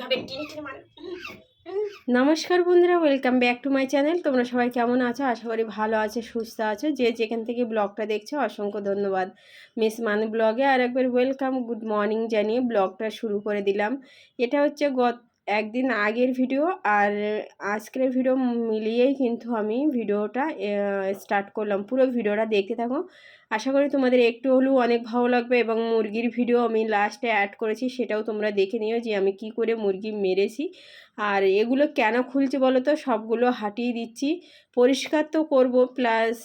মানে। নমস্কার বন্ধুরা, welcome back to my channel. তোমরা সবাই কেমন আছো? আশা করি ভালো আছো, সুস্থ আছো। যে যেখান থেকে ব্লগটা দেখছ, অসংখ্য ধন্যবাদ। মিস মানে ব্লগে আর একবার ওয়েলকাম, গুড মর্নিং জানিয়ে ব্লগটা শুরু করে দিলাম। এটা হচ্ছে গত একদিন আগের ভিডিও আর আজকের ভিডিও মিলিয়েই কিন্তু আমি ভিডিওটা স্টার্ট করলাম। পুরো ভিডিওটা দেখতে থাকো। আশা করি তোমাদের একটু হলেও অনেক ভালো লাগবে এবং মুরগির ভিডিও আমি লাস্টে অ্যাড করেছি, সেটাও তোমরা দেখে নিও যে আমি কি করে মুরগি মেরেছি। আর এগুলো কেন খুলছি বলো তো সবগুলো হাঁটিয়ে দিচ্ছি। পরিষ্কার তো করব, প্লাস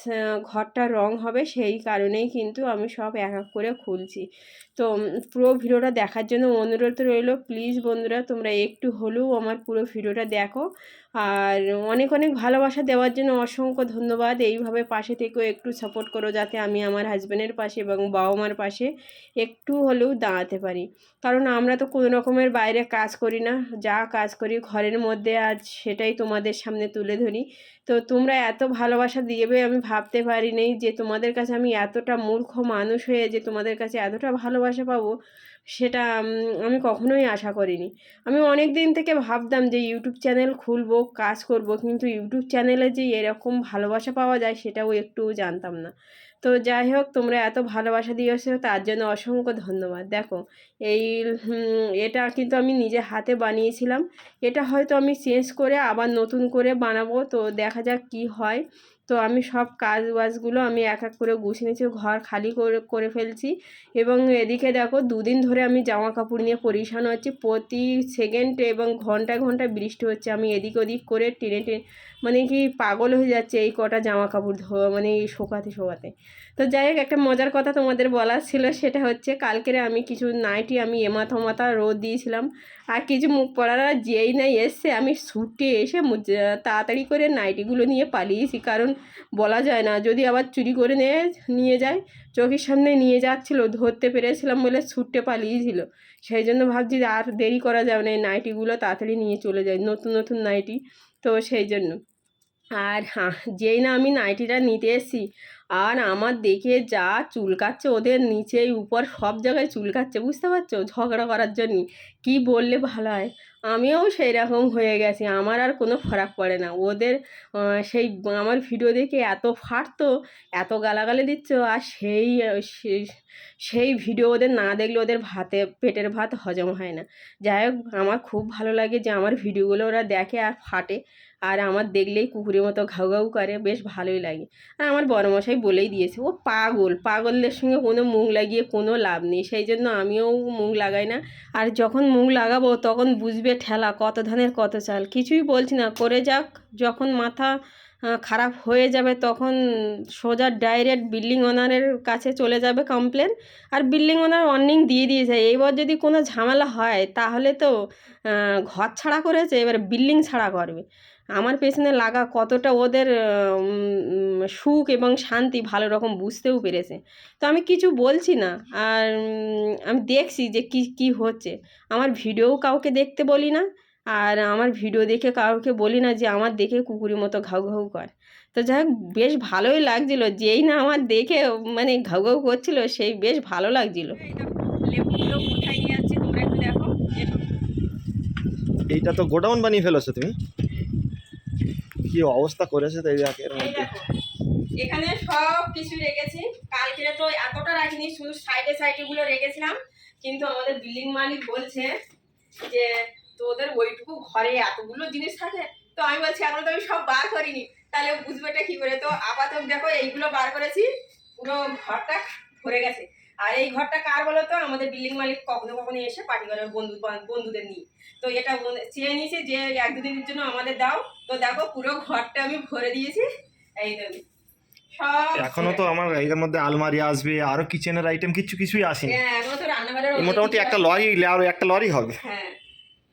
ঘরটা রং হবে, সেই কারণেই কিন্তু আমি সব এক এক করে খুলছি। তো পুরো ভিডিওটা দেখার জন্য অনুরোধ রইল। প্লিজ বন্ধুরা, তোমরা একটু হলেও আমার পুরো ভিডিওটা দেখো। আর অনেক অনেক ভালোবাসা দেওয়ার জন্য অসংখ্য ধন্যবাদ। এইভাবে পাশে থেকেও একটু সাপোর্ট করো যাতে আমি আমার হাজব্যান্ডের পাশে এবং বাবা মার পাশে একটু হলেও দাঁড়াতে পারি। কারণ আমরা তো কোনো রকমের বাইরে কাজ করি না, যা কাজ করি ঘরের মধ্যে আজ সেটাই তোমাদের সামনে তুলে ধরি। তো তোমরা এত ভালোবাসা দিয়েবে আমি ভাবতে পারিনি যে তোমাদের কাছে আমি এতটা মূর্খ মানুষ হয়ে যে তোমাদের কাছে এতটা ভালোবাসা পাবো। সেটা আমি কখনোই আশা করিনি। আমি অনেক দিন থেকে ভাবতাম যে ইউটিউব চ্যানেল খুলবো, কাজ করব, কিন্তু ইউটিউব চ্যানেলে যে এরকম ভালোবাসা পাওয়া যায় সেটাও একটুও জানতাম না। তো যাই হোক, তোমরা এত ভালোবাসা দিয়েছ, তার জন্য অসংখ্য ধন্যবাদ। দেখো, এই এটা কিন্তু আমি নিজে হাতে বানিয়েছিলাম। এটা হয়তো আমি চেঞ্জ করে আবার নতুন করে বানাবো, তো দেখা যাক কি হয়। তো আমি সব কাজ বাজগুলো আমি এক এক করে গুছিয়ে নিয়েছি, ঘর খালি করে করে ফেলছি। এবং এদিকে দেখো দুদিন ধরে আমি জামা কাপড় নিয়ে পরিশান হচ্ছি। প্রতি সেকেন্ড এবং ঘণ্টা ঘণ্টা বৃষ্টি হচ্ছে। আমি এদিক ওদিক করে টেনে টেনে মানে কি পাগল হয়ে যাচ্ছে এই কটা জামা কাপড় ধোয়া মানে শোকাতে শোকাতে। তো যাই হোক, একটা মজার কথা তোমাদের বলার ছিল, সেটা হচ্ছে কালকেরে আমি কিছু নাইটি আমি এমাথা মাথা রোদ দিয়েছিলাম। আর কিছু মুখ পড়ারা যেই নাই এসছে, আমি ছুটে এসে তাড়াতাড়ি করে নাইটিগুলো নিয়ে পালিয়েছি। কারণ বলা যায় না, যদি আবার চুরি করে নিয়ে নিয়ে যায়, চোখের সামনে নিয়ে যাচ্ছিল, ধরতে পেরেছিলাম বলে ছুটতে পালিয়েছিল। সেই জন্য ভাবছি আর দেরি করা যাবে না, এই নাইটিগুলো তাড়াতাড়ি নিয়ে চলে যায় নতুন নতুন নাইটি। তো সেই জন্য। আর হ্যাঁ যেই না আমি নাইটিটা নিতে এসেছি আর আমার দেখে যা চুলকাচ্ছে ওদের নিচেই, উপর সব জায়গায় চুলকাচ্ছে, বুঝতে পারছ? ঝগড়া করার জন্য কি বললে ভালো হয় আমিও সেই রকম হয়ে গেছি, আমার আর কোনো ফারাক পড়ে না। ওদের সেই আমার ভিডিও দেখে এত ফাটতো, এত গালাগালি দিচ্ছ, আর সেই- সেই ভিডিও ওদের না দেখলে ওদের ভাতে, পেটের ভাত হজম হয় না। যাই হোক, আমার খুব ভালো লাগে যে আমার ভিডিওগুলো ওরা দেখে আর ফাটে। আর আমার দেখলেই কুকুরের মতো ঘাউ ঘাউ করে, বেশ ভালোই লাগে। আর আমার বড়মশাই বলেই দিয়েছে, ও পাগল, পাগলদের সঙ্গে কোনো মুখ লাগিয়ে কোনো লাভ নেই, সেই জন্য আমিও মুখ লাগাই না। আর যখন মুখ লাগাবো তখন বুঝবে ঠেলা কত ধানের কত চাল। কিছুই বলছি না, করে যাক, যখন মাথা খারাপ হয়ে যাবে তখন সোজা ডাইরেক্ট বিল্ডিং ওনারের কাছে চলে যাবে কমপ্লেন। আর বিল্ডিং ওনার ওয়ার্নিং দিয়ে দিয়েছে, এইবার যদি কোনো ঝামেলা হয় তাহলে তো ঘর ছাড়া করেছে, এবার বিল্ডিং ছাড়া করবে। আমার পেছনে লাগা কতটা ওদের সুখ এবং শান্তি ভালো রকম বুঝতেও পেরেছে। তো আমি কিছু বলছি না আর আমি দেখছি যে কি কি হচ্ছে। আমার ভিডিও কাউকে দেখতে বলি না আর আমার ভিডিও দেখে কাউকে বলি না যে আমার দেখে কুকুরের মতো ঘাউ ঘাউ কর। তো যাই হোক বেশ ভালোই লাগছিল। যেই না আমার দেখে মানে ঘাউ ঘাউ করছিল সেই বেশ ভালো লাগছিল। লেবুগুলো যাচ্ছে তোমরা একটু দেখো। এইটা তো গোডাউন বানিয়ে ফেলেছো তুমি? কি অবস্থা করেছে তো এই একের এই মধ্যে এখানে সব কিছু রেখেছি। কালকে তো এতটা রাখিনি, শুধু সাইডে সাইডে গুলো রেখেছিলাম। কিন্তু আমাদের বিল্ডিং মালিক বলছে যে, তোদের ওইটুকু ঘরে এতগুলো জিনিস থাকে? তো আমি বলছি, এখন তো আমি সব বার করিনি। তাহলে বুঝবেটা কি করে? তো আপাতত দেখো, এইগুলো বার করেছি, পুরো ঘরটা ভরে গেছে। আর এই ঘরটা কার বলো তো? আমাদের বিল্ডিং মালিক কখনো কখনো এসে পার্টি করে বন্ধু বন্ধুদের নিয়ে। তো এটা চেয়ে নিয়েছে যে এক দুদিনের জন্য আমাদের দাও। তো দেখো পুরো ঘরটা আমি ভরে দিয়েছি। এই সব এখনও তো আমার এর মধ্যে আলমারি আসবে আরও কিচেনের আইটেম কিছু কিছুই আসেনি। হ্যাঁ এখনও তো রান্নাঘরের মোটামুটি একটা লরি আর একটা লরি হবে। হ্যাঁ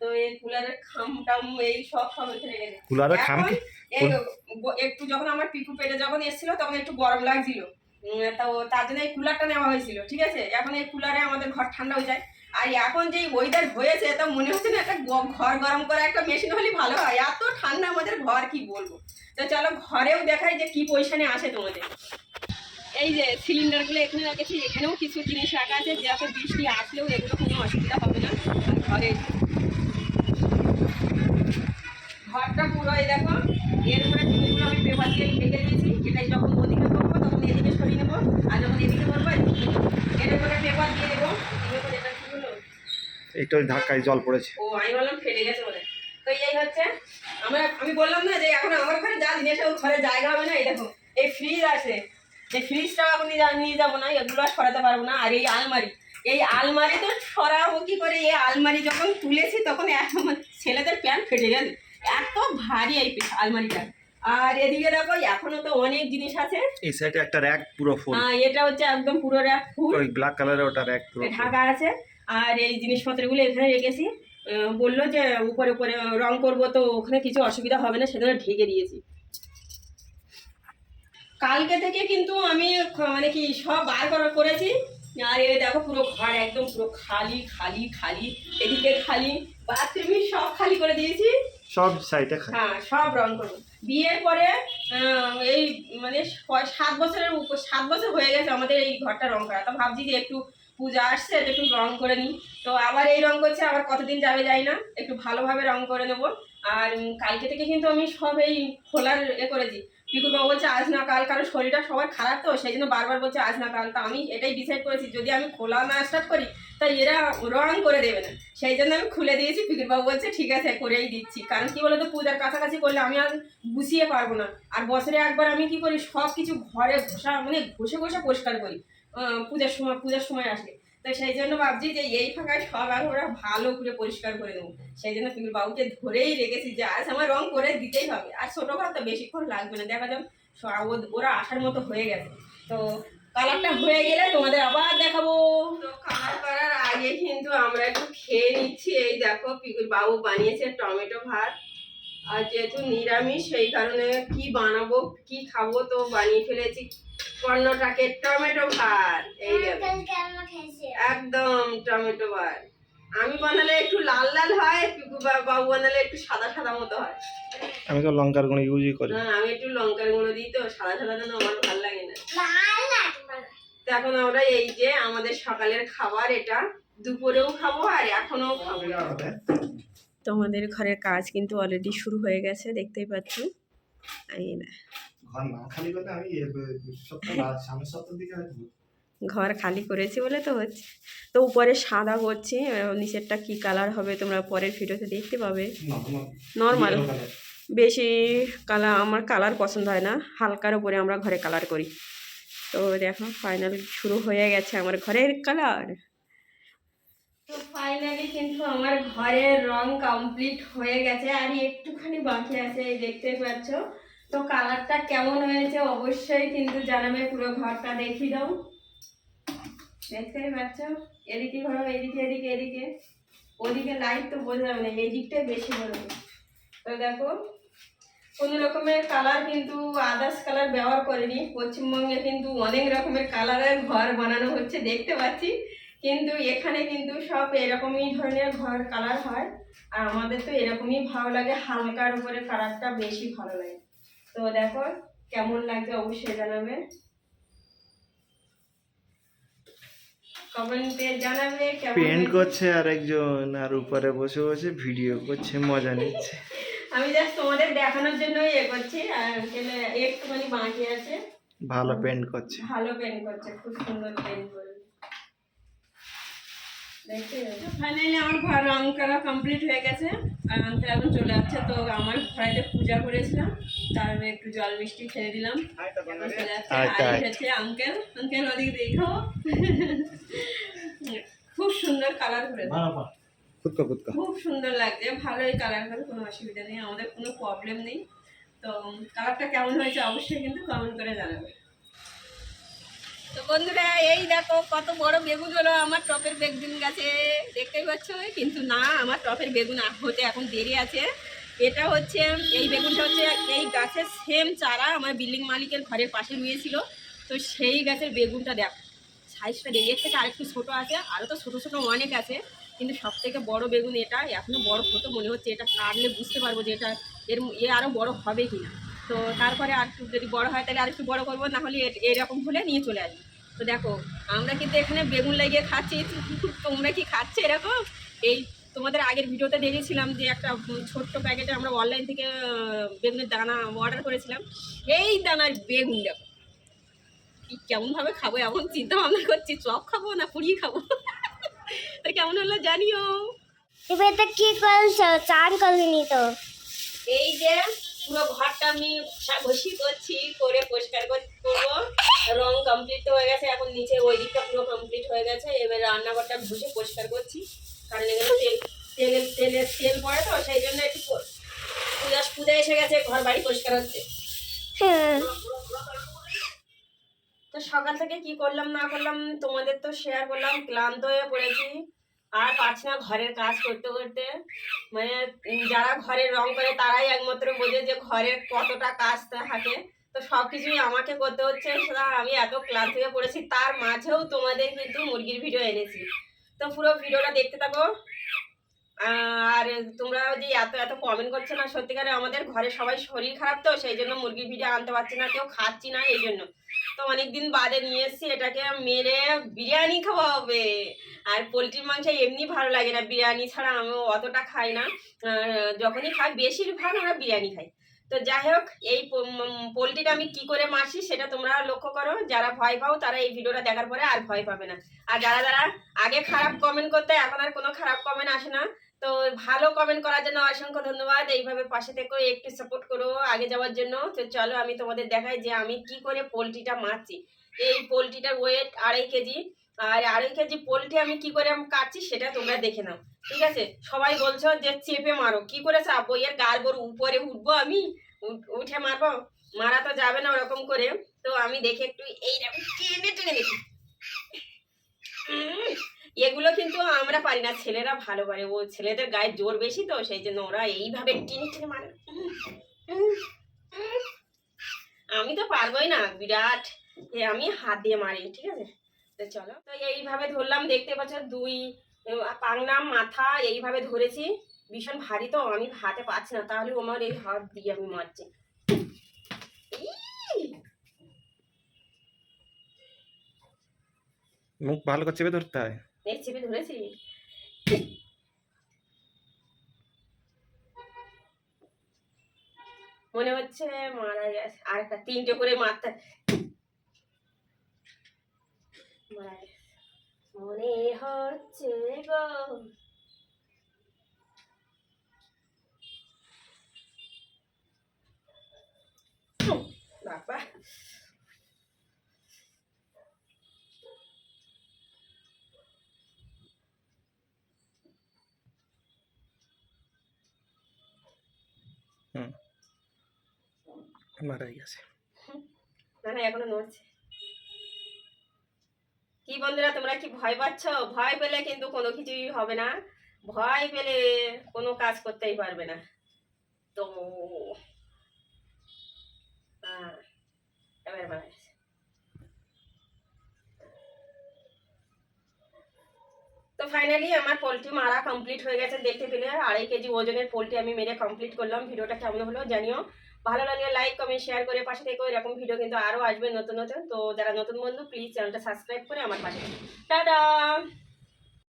তো এই কুলারের খাম টাম এই সব সব এখানে রেখে কুলারের খাম একটু যখন আমার পিকু পেটে যখন এসেছিল তখন একটু গরম লাগছিল। তো তার জন্য এই কুলারটা নেওয়া হয়েছিল ঠিক আছে? এখন এই কুলারে আমাদের ঘর ঠান্ডা হয়ে যায়। আর এখন যে ওয়েদার হয়েছে, তা মনে হচ্ছে না একটা ঘর গরম করা একটা মেশিন হলে ভালো হয়। এত ঠান্ডা আমাদের ঘর, কি বলব? তো চলো ঘরেও দেখাই যে কি পজিশনে আসে তোমাদের। এই যে সিলিন্ডারগুলো এখানে রেখেছি, এখানেও কিছু জিনিস রাখা আছে, যাতে বৃষ্টি আসলেও এগুলো কোনো অসুবিধা হবে না। ঘরে ঘরটা পুরো এই দেখো, এর উপরে জিনিসগুলো আমি পেপার দিয়ে ঢেকে দিয়েছি, এটাই যখন ওদিকে করব, তখন এদিকে সরিয়ে নেব, আর যখন এদিকে করব এদিকে করব। এর উপরে পেপার দিয়ে দেবো এর উপরে এটা কি হলো একটু ধাক্কায় জল পড়েছে। ও আমি বললাম ফেটে গেছে বলে। তো এই হচ্ছে আমরা আমি বললাম না যে এখন আমার ঘরে যা জিনিস ঘরে জায়গা হবে না এই দেখো এই ফ্রিজ আছে। এই ফ্রিজটাও এখন নিয়ে যাব না এগুলো আর সরাতে পারব না আর এই আলমারি। এই আলমারি তো সরাবো কি করে? এই আলমারি যখন তুলেছি তখন আমার ছেলেদের প্যান্ট ফেটে গেছে এত ভারী এই আলমারিটা। আর এদিকে দেখো এখনও তো অনেক জিনিস আছে। এই সাইডে একটা র্যাক পুরো ফুল আহ, এটা হচ্ছে একদম পুরো rack full। ওই ব্ল্যাক কালারের ওটা র্যাক পুরো ঢাকা আছে। আর এই জিনিসপত্রগুলো এখানে রেখেছি। বলল যে উপরে উপরে রং করব তো ওখানে কিছু অসুবিধা হবে না সেজন্য ঢেকে দিয়েছি। কালকে থেকে কিন্তু আমি মানে কি সব বার করা করেছি। আর এই দেখো পুরো ঘর একদম পুরো খালি খালি খালি এদিকে খালি বাথরুমে সব খালি করে দিয়েছি। সব সাইডে হ্যাঁ সব রং করব। বিয়ের পরে এই মানে সাত বছরের উপর সাত বছর হয়ে গেছে আমাদের এই ঘরটা রং করা। তো ভাবছি যে একটু পূজা আসছে, এটা একটু রং করে নিই। তো আবার এই রং করছে, আবার কতদিন যাবে যাই না। একটু ভালোভাবে রং করে নেব। আর কালকে থেকে কিন্তু আমি সব এই খোলার এ করেছি। পিকুর বাবু বলছে, আজ না কাল কারণ শরীরটা সবার খারাপ তো? সেই জন্য বারবার বলছে, আজ না কাল। তো আমি এটাই ডিসাইড করেছি, যদি আমি খোলা না স্টার্ট করি, তাই এরা রং করে দেবে না। সেই জন্য আমি খুলে দিয়েছি। পিকুর বাবু বলছে, ঠিক আছে, করেই দিচ্ছি। কারণ কি বলতো, পূজার কাছাকাছি করলে আমি আর গুছিয়ে পারব না। আর বছরে একবার আমি কি করি সব কিছু ঘরে ঘষা মানে ঘষে ঘষে পরিষ্কার করি। পূজার সময় পূজার সময় আসে। তো সেই জন্য ভাবছি যে এই ফাঁকায় সব আর ওরা ভালো করে পরিষ্কার করে দেবো সেই জন্য পিকুর বাবুকে ধরেই রেখেছি যে আজ আমার রং করে দিতেই হবে। আর ছোটো ঘর তো বেশিক্ষণ লাগবে না। দেখা স- ওরা আসার মতো হয়ে গেছে। তো কালারটা হয়ে গেলে তোমাদের আবার দেখাবো। তো কালার করার আগে কিন্তু আমরা একটু খেয়ে নিচ্ছি। এই দেখো, পিকুর বাবু বানিয়েছে টমেটো ভাত। আর যেহেতু নিরামিষ সেই কারণে কি বানাবো কি খাব তো বানিয়ে ফেলেছি। কর্ণটাকে টমেটো ভাত। এই একদম টমেটো ভাত। আমি বানালে একটু লাল লাল হয় পিকু বা- বাবু বানালে একটু সাদা সাদা মতো হয়। আমি তো লঙ্কার গুঁড়ো ইউজই করি। হ্যাঁ আমি একটু লঙ্কার গুঁড়ো দিই তো সাদা সাদা যেন আমার ভালো লাগে না। তো এখন আমরা এই যে আমাদের সকালের খাবার এটা দুপুরেও খাব আর এখনও খাব তোমাদের ঘরের কাজ কিন্তু অলরেডি শুরু হয়ে গেছে দেখতেই পাচ্ছ। এই না। ঘর খালি করেছি বলে তো হচ্ছে। তো উপরে সাদা করছি নিচেরটা কি কালার হবে তোমরা পরের ভিডিওতে দেখতে পাবে। নর্মাল বেশি কালার আমার কালার পছন্দ হয় না। হালকার উপরে আমরা ঘরে কালার করি। তো দেখো ফাইনাল শুরু হয়ে গেছে আমার ঘরের কালার তো ফাইনালি কিন্তু আমার ঘরের রং কমপ্লিট হয়ে গেছে, আর একটুখানি বাকি আছে, এই দেখতে পাচ্ছ। তো কালারটা কেমন হয়েছে অবশ্যই কিন্তু জানাবে, পুরো ঘরটা দেখিয়ে দাও। দেখতেই পাচ্ছ? এদিকে ঘর, এদিকে এদিকে এদিকে। ওদিকে লাইট তো বোঝা যাবে না, এই দিকটাই বেশি বড়। তো দেখো, কোনো রকমের কালার কিন্তু আদার্স কালার ব্যবহার করিনি। পশ্চিমবঙ্গে কিন্তু অনেক রকমের কালারের ঘর বানানো হচ্ছে, দেখতে পাচ্ছি। কিন্তু এখানে কিন্তু সব এরকমই ধরনের ঘর কালার হয়। আর আমাদের তো এরকমই ভালো লাগে হালকার উপরে কালারটা বেশি ভালো লাগে। তো দেখো কেমন লাগছে অবশ্যই জানাবে। কমেন্টে জানাবে কেমন পেন্ট করছে আর একজন আর উপরে বসে বসে ভিডিও করছে মজা নিচ্ছে। আমি জাস্ট তোমাদের দেখানোর জন্যই এ করছি আর একটুখানি বাকি আছে। ভালো পেন্ট করছে। ভালো পেন করছে খুব সুন্দর পেন্ট করে ফাইনালি আমার ঘর রং করা কমপ্লিট হয়ে গেছে। আর আঙ্কেল এখন চলে যাচ্ছে তো আমার ঘরে পূজা করেছিলাম। তারপরে একটু জল মিষ্টি খেয়ে দিলাম চলে যাচ্ছে আঙ্কেল আঙ্কেল ওদিকে দেখো। খুব সুন্দর কালার কুদকা খুব সুন্দর লাগছে। ভালোই কালার করে কোনো অসুবিধা নেই। আমাদের কোনো প্রবলেম নেই। তো কালারটা কেমন হয়েছে অবশ্যই কিন্তু কমেন্ট করে জানাবে। তো বন্ধুরা, এই দেখো কত বড় বেগুন হলো। আমার টপের বেগুন গাছে, দেখতেই পাচ্ছ? কিন্তু না, আমার টপের বেগুন হতে এখন দেরি আছে। এটা হচ্ছে, এই বেগুনটা হচ্ছে এই গাছের সেম চারা আমার বিল্ডিং মালিকের ঘরের পাশে রুয়েছিল। তো সেই গাছের বেগুনটা দেখ সাইজটা দেখি, এর থেকে আরেকটু ছোটো আছে আরও তো ছোটো ছোটো অনেক আছে। কিন্তু সব থেকে বড় বেগুন এটা, এখনও বড় হতো মনে হচ্ছে, এটা কাটলে বুঝতে পারব যে এটা এর এ আরও বড় হবে কি না তো তারপরে আর যদি বড় হয় তাহলে আর একটু বড় করব না হলে এ- এরকম হলে নিয়ে চলে আসব। তো দেখো আমরা কিন্তু এখানে বেগুন লাগিয়ে খাচ্ছি তোমরা কি খাচ্ছে এরকম? এই তোমাদের আগের ভিডিওতে দেখেছিলাম যে একটা ছোট্ট প্যাকেটে আমরা অনলাইন থেকে বেগুনের দানা অর্ডার করেছিলাম। এই দানার বেগুন দেখো কি কেমনভাবে খাব এমন চিন্তা ভাবনা করছি চপ খাব না পুড়িয়ে খাব? তো কেমন হলো জানিও। এবার তো কি করছ? চান করলিনি তো। এই যে পুরো ঘরটা আমি ঘষি করছি করে পরিষ্কার করব। রং কমপ্লিট হয়ে গেছে এখন নিচে ওই দিকটা পুরো কমপ্লিট হয়ে গেছে। এবার রান্নাঘরটা ঘষে পরিষ্কার করছি। কারণ এখানে তেল তেলের তেলের তেল পড়ে তো সেই জন্য একটু পূজা পূজা এসে গেছে ঘর বাড়ি পরিষ্কার হচ্ছে। হ্যাঁ। তো সকাল থেকে কি করলাম না করলাম তোমাদের তো শেয়ার করলাম ক্লান্ত হয়ে পড়েছি। আর পারছি না ঘরের কাজ করতে করতে। মানে যারা ঘরে রং করে তারাই একমাত্র বোঝে যে ঘরের কতটা কাজ থাকে। তো সব কিছুই আমাকে করতে হচ্ছে। আমি এত ক্লান্ত হয়ে পড়েছি। তার মাঝেও তোমাদের কিন্তু মুরগির ভিডিও এনেছি। তো পুরো ভিডিওটা দেখতে থাকো। আর তোমরা যে এত এত কমেন্ট করছ না, সত্যিকারে আমাদের ঘরে সবাই শরীর খারাপ তো, সেই জন্য মুরগির ভিডিও আনতে পারছি না, কেউ খাচ্ছি না, এই জন্য। তো অনেকদিন বাদে নিয়ে এসেছি, এটাকে মেরে বিরিয়ানি খাওয়া হবে। আর পোলট্রির মাংস এমনি ভালো লাগে না, বিরিয়ানি ছাড়া আমি অতটা খাই না। যখনই খাই, বেশিরভাগ আমরা বিরিয়ানি খাই। তো যাই হোক, এই পোলট্রিটা আমি কি করে মারছি, সেটা তোমরা লক্ষ্য করো। যারা ভয় পাও, তারা এই ভিডিওটা দেখার পরে আর ভয় পাবে না। আর যারা যারা আগে খারাপ কমেন্ট করতে, এখন আর কোনো খারাপ কমেন্ট আসে না। তো ভালো কমেন্ট করার জন্য অসংখ্য ধন্যবাদ। এইভাবে পাশে থেকেও একটু সাপোর্ট করো আগে যাওয়ার জন্য। তো চলো আমি তোমাদের দেখাই যে আমি কি করে পোলট্রিটা মারছি। এই পোলট্রিটার ওয়েট আড়াই কেজি। আর আড়াই কেজি পোলট্রি আমি কি করে কাটছি সেটা তোমরা দেখে নাও। ঠিক আছে? সবাই বলছো যে চেপে মারো। কি করে চাপবো? গার গরু উপরে উঠবো আমি? উঠে মারবো? মারা তো যাবে না ওরকম করে। তো আমি দেখে একটু এইরকম টেনে টেনে দেখি। এগুলো কিন্তু আমরা পারি না। ছেলেরা ভালো পারে। ও ছেলেদের গায়ে জোর বেশি তো, সেই জন্য ওরা এইভাবে টেনে টেনে মারে। আমি তো পারবোই না, বিরাট। আমি হাত দিয়ে মারি, ঠিক আছে? তো চলো। তো এইভাবে ধরলাম, দেখতে পাচ্ছ, দুই পাংনাম, মাথা, এইভাবে ধরেছি। ভীষণ ভারী তো, আমি হাতে পাচ্ছি না, তাহলে আমার এই হাত দিয়ে আমি মারছি। মুখ ভালো করে চেপে ধরতে হয়। এই চেপে ধরেছি। মনে হচ্ছে মারা গেছে। আর একটা তিনটে করে মারতে মনে হচ্ছে গো। বাবা। মারা গেছে। কি বন্ধুরা, তোমরা কি ভয় পাচ্ছ? ভয় পেলে কিন্তু কোনো কিছুই হবে না। ভয় পেলে কোনো কাজ করতেই পারবে না। তো। তো ফাইনালি আমার পোলট্রি মারা কমপ্লিট হয়ে গেছে দেখতে পেলে। আড়াই কেজি ওজনের পোলট্রি আমি মেরে কমপ্লিট করলাম। ভিডিওটা কেমন হলো জানিও। ভালো লাগলে লাইক কমেন্ট শেয়ার করে পাশে থেকে এরকম ভিডিও কিন্তু আরও আসবে নতুন নতুন। তো যারা নতুন বন্ধু প্লিজ চ্যানেলটা সাবস্ক্রাইব করে আমার পাশে টাটা!